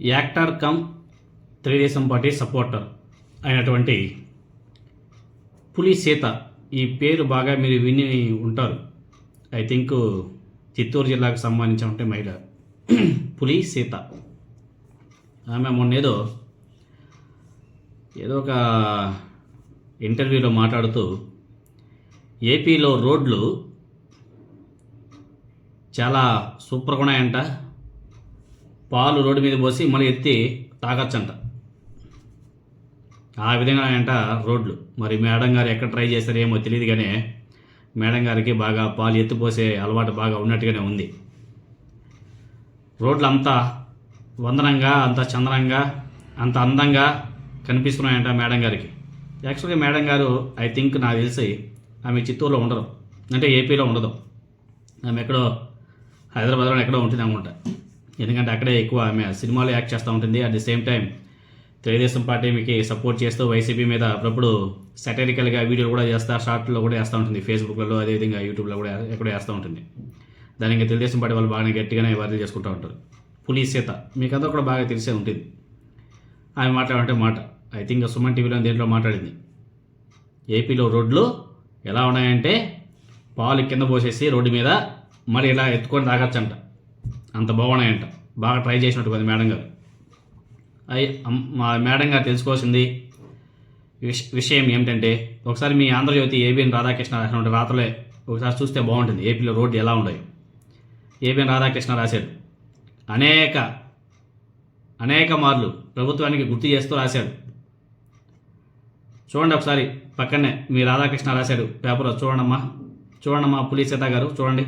Actor cum Telugu Desam party supporter అయినటువంటి పులి సీత ఈ పేరు బాగా మీరు విని ఉంటారు. ఐ థింక్ చిత్తూరు జిల్లాకు సంబంధించిన మహిళ పులి సీత ఆమె మొన్న ఏదో ఏదో ఒక ఇంటర్వ్యూలో మాట్లాడుతూ ఏపీలో రోడ్లు చాలా సూపర్గా ఉన్నాయంట. పాలు రోడ్డు మీద పోసి మళ్ళీ ఎత్తి తాగొచ్చంట. ఆ విధంగా అంట రోడ్లు. మరి మేడం గారు ఎక్కడ ట్రై చేశారో ఏమో తెలియదు కానీ మేడం గారికి బాగా పాలు ఎత్తిపోసే అలవాటు బాగా ఉన్నట్టుగానే ఉంది. రోడ్లు అంతా వందనంగా అంత చందనంగా అంత అందంగా కనిపిస్తున్నాయంట మేడం గారికి. యాక్చువల్గా మేడం గారు ఐ థింక్ నాకు తెలిసి ఆమె చిత్తూరులో ఉండరు. అంటే ఏపీలో ఉండదు. ఆమె ఎక్కడో హైదరాబాద్లో ఎక్కడో ఉంటుంది అనుకుంటా ఎందుకంటే అక్కడే ఎక్కువ ఆమె సినిమాలో యాక్ట్ చేస్తూ ఉంటుంది. At the same time Telugu Desam party మీకు సపోర్ట్ చేస్తూ వైసీపీ మీద అప్పుడప్పుడు సెటరికల్గా వీడియోలు కూడా చేస్తా షార్ట్లో కూడా వేస్తూ ఉంటుంది. ఫేస్బుక్లలో అదేవిధంగా యూట్యూబ్లో కూడా ఎక్కడ వేస్తూ ఉంటుంది. దానికి తెలుగుదేశం పార్టీ వాళ్ళు బాగానే గట్టిగానే వార్తలు చేసుకుంటూ ఉంటారు. పులి సీత మీకు అంతా కూడా బాగా తెలిసే ఉంటుంది. ఆమె మాట్లాడంటే మాట ఐ థింక్ సుమన్ టీవీలో దేంట్లో మాట్లాడింది? ఏపీలో రోడ్లు ఎలా ఉన్నాయంటే పాలు కింద పోసేసి రోడ్డు మీద మరి ఇలా ఎత్తుకొని తాగచ్చంట. అంత బాగున్నాయంట. బాగా ట్రై చేసినట్టు కొంది మేడం గారు. అయి మా మేడం గారు తెలుసుకోవాల్సింది విష విషయం ఏమిటంటే ఒకసారి మీ ఆంధ్రజ్యోతి ఏబిఎన్ రాధాకృష్ణ రాసినటువంటి రాతలే ఒకసారి చూస్తే బాగుంటుంది. ఏపీలో రోడ్డు ఎలా ఉన్నాయి? ఏబిఎన్ రాధాకృష్ణ రాశాడు. అనేక అనేక మార్లు ప్రభుత్వానికి గుర్తు చేస్తూ రాశాడు. చూడండి ఒకసారి పక్కనే మీ రాధాకృష్ణ రాశాడు పేపర్లో. చూడండమ్మా చూడండమ్మా పులీస్ సీత గారు చూడండి.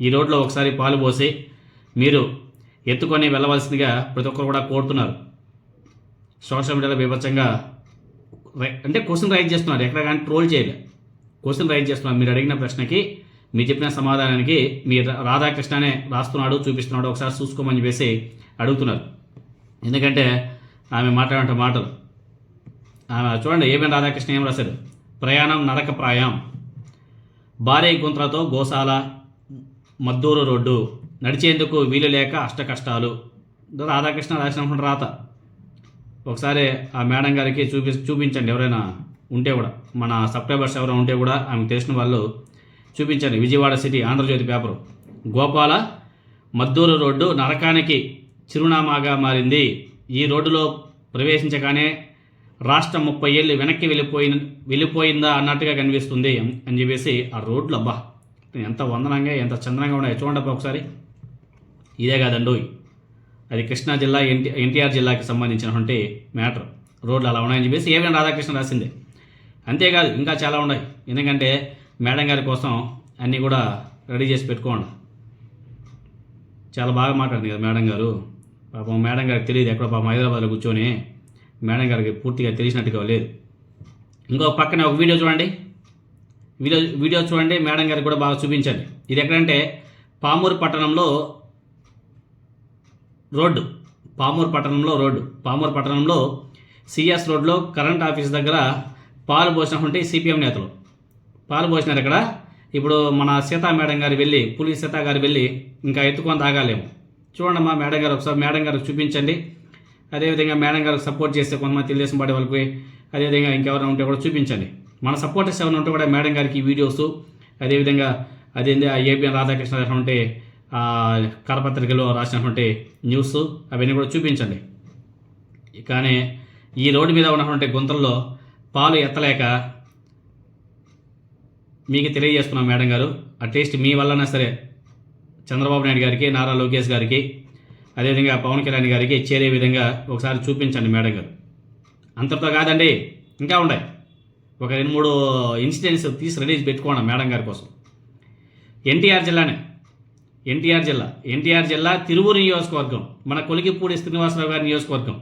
ఈ రోడ్లో ఒకసారి పాలు పోసి మీరు ఎత్తుకొని వెళ్ళవలసిందిగా ప్రతి ఒక్కరు కూడా కోరుతున్నారు. సోషల్ మీడియాలో బీభత్సంగా రై- అంటే క్వశ్చన్ రైజ్ చేస్తున్నారు. ఎక్కడ కానీ ట్రోల్ చేయలే. క్వశ్చన్ రైజ్ చేస్తున్నారు. మీరు అడిగిన ప్రశ్నకి మీరు చెప్పిన సమాధానానికి మీ రాధాకృష్ణనే రాస్తున్నాడు చూపిస్తున్నాడు ఒకసారి చూసుకోమని చెప్పేసి అడుగుతున్నారు. ఎందుకంటే ఆమె మాట్లాడే మాటలు. ఆమె చూడండి ఏమేమి రాధాకృష్ణ ఏం రాశారు? ప్రయాణం నడక ప్రాయం. భారీ గుంతలతో గోశాల మద్దూరు రోడ్డు నడిచేందుకు వీలు లేక అష్ట కష్టాలు రాధాకృష్ణ రాసినప్పుడు రాత. ఒకసారి ఆ మేడం గారికి చూపి చూపించండి ఎవరైనా ఉంటే కూడా. మన సబ్స్క్రైబర్స్ ఎవరైనా ఉంటే కూడా ఆమెకు తెలిసిన వాళ్ళు చూపించండి. Vijayawada city Andhra Jyothi paper. Gopala Madduru road నరకానికి చిరునామాగా మారింది. ఈ రోడ్డులో ప్రవేశించగానే రాష్ట్రం ముప్పై ఏళ్ళు వెనక్కి వెళ్ళిపోయిన వెళ్ళిపోయిందా అన్నట్టుగా కనిపిస్తుంది అని చెప్పేసి ఆ రోడ్లు అబ్బా ఎంత వందనంగా ఎంత చందనంగా ఉన్నాయి చూడండి ఒకసారి. ఇదే కాదండోయ్. అది కృష్ణా జిల్లా ఎన్టీ ఎన్టీఆర్ జిల్లాకి సంబంధించినటువంటి మ్యాటర్. రోడ్లు అలా ఉన్నాయని చెప్పేసి ఏమైనా రాధాకృష్ణ రాసిందే. అంతేకాదు ఇంకా చాలా ఉన్నాయి. ఎందుకంటే మేడం గారి కోసం అన్నీ కూడా రెడీ చేసి పెట్టుకోండి. చాలా బాగా మాట్లాడింది కదా మేడం గారు. పాపం మేడం గారికి తెలియదు ఎక్కడ పాపం హైదరాబాద్లో కూర్చొని. మేడం గారికి పూర్తిగా తెలిసినట్టుగా లేదు. ఇంకో పక్కనే ఒక వీడియో చూడండి. వీడియో వీడియో చూడండి. మేడం గారికి కూడా బాగా చూపించండి. ఇది ఎక్కడంటే పామూరు పట్టణంలో రోడ్డు పామూర్ పట్టణంలో రోడ్డు. పామూర్ పట్టణంలో సిఎస్ రోడ్లో కరెంట్ ఆఫీస్ దగ్గర పాలు పోసినటువంటి సిపిఎం నేతలు. పాలు పోసినారు ఇక్కడ. ఇప్పుడు మన సీతా మేడం గారు వెళ్ళి పులి సీతా గారు వెళ్ళి ఇంకా ఎత్తుకొని తాగాలేము. చూడండి మా మేడం గారు ఒకసారి మేడం గారికి చూపించండి. అదేవిధంగా మేడం గారికి సపోర్ట్ చేస్తే కొంతమంది తెలుగుదేశం పార్టీ వాళ్ళకి అదేవిధంగా ఇంకెవరైనా ఉంటే కూడా చూపించండి. మన సపోర్టర్స్ ఎవరైనా ఉంటే కూడా మేడం గారికి ఈ వీడియోస్ అదేవిధంగా అదేంటి ఆ ఏపీఎం రాధాకృష్ణ ఉంటే కరపత్రికలో రాసినటువంటి న్యూస్ అవన్నీ కూడా చూపించండి. కానీ ఈ రోడ్డు మీద ఉన్నటువంటి గుంతల్లో పాలు ఎత్తలేక మీకు తెలియజేస్తున్నాం మేడం గారు. అట్లీస్ట్ మీ వల్లనే సరే చంద్రబాబు నాయుడు గారికి నారా లోకేష్ గారికి అదేవిధంగా పవన్ కళ్యాణ్ గారికి చేరే విధంగా ఒకసారి చూపించండి మేడం గారు. అంతటితో కాదండి ఇంకా ఉన్నాయి. ఒక రెండు మూడు ఇన్సిడెంట్స్ తీసి రెడీ పెట్టుకోండి మేడం గారి కోసం. ఎన్టీఆర్ జిల్లానే. ఎన్టీఆర్ జిల్లా. ఎన్టీఆర్ జిల్లా తిరువురు నియోజకవర్గం మన కొలికిపూడి శ్రీనివాసరావు గారి నియోజకవర్గం.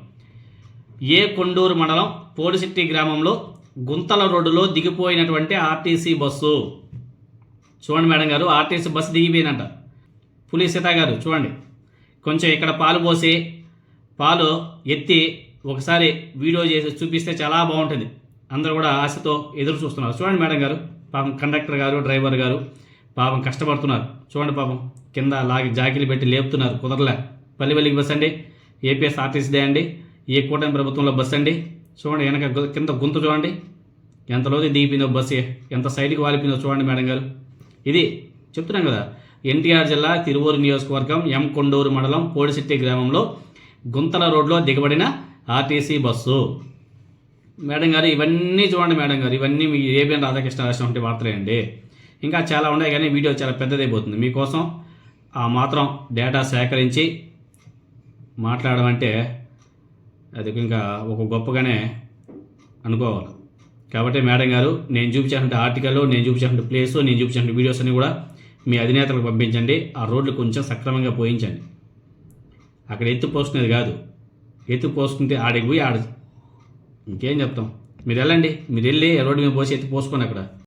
ఏ కొండూరు మండలం పోడిసిట్టి గ్రామంలో గుంతల రోడ్డులో దిగిపోయినటువంటి ఆర్టీసీ బస్సు? చూడండి మేడం గారు ఆర్టీసీ బస్సు దిగిపోయిందంట. పులి సీత గారు చూడండి. కొంచెం ఇక్కడ పాలు పోసి పాలు ఎత్తి ఒకసారి వీడియో చేసి చూపిస్తే చాలా బాగుంటుంది. అందరూ కూడా ఆశతో ఎదురు చూస్తున్నారు. చూడండి మేడం గారు పాపం కండక్టర్ గారు డ్రైవర్ గారు పాపం కష్టపడుతున్నారు. చూడండి పాపం. కింద లాగి జాకిలు పెట్టి లేపుతున్నారు. కుదరలే. పల్లి పల్లికి బస్ అండి. ఏపీఎస్ఆర్టీసీదే అండి. ఏ కూటమి ప్రభుత్వంలో బస్సు అండి. చూడండి వెనక కింద గుంత చూడండి. ఎంత లోతు దిగిపోయిందో బస్సు. ఎంత సైడ్కి వాలిపోయిందో చూడండి మేడం గారు. ఇది చెప్తున్నాం కదా ఎన్టీఆర్ జిల్లా తిరువూరు నియోజకవర్గం ఎం కొండూరు మండలం పోడిసిట్టి గ్రామంలో గుంతల రోడ్లో దిగబడిన ఆర్టీసీ బస్సు. మేడం గారు ఇవన్నీ చూడండి మేడం గారు. ఇవన్నీ మీ ఏబిఎన్ రాధాకృష్ణ రాసినటువంటి వార్తలే అండి. ఇంకా చాలా ఉన్నాయి కానీ వీడియో చాలా పెద్దదైపోతుంది. మీకోసం ఆ మాత్రం డేటా సేకరించి మాట్లాడడం అంటే అది ఇంకా ఒక గొప్పగానే అనుకోవాలి. కాబట్టి మేడం గారు నేను చూపించినటువంటి ఆర్టికల్ నేను చూపించినటువంటి ప్లేస్ నేను చూపించినటువంటి వీడియోస్ అన్ని కూడా మీ అధినేతలకు పంపించండి. ఆ రోడ్లు కొంచెం సక్రమంగా పోయించండి. అక్కడ ఎత్తు పోసుకునేది కాదు. ఎత్తు పోసుకుంటే ఆడికి పోయి ఆడ ఇంకేం చెప్తాం? మీరు వెళ్ళండి. మీరు వెళ్ళి రోడ్డు మీద పోసి ఎత్తి పోసుకోండి అక్కడ.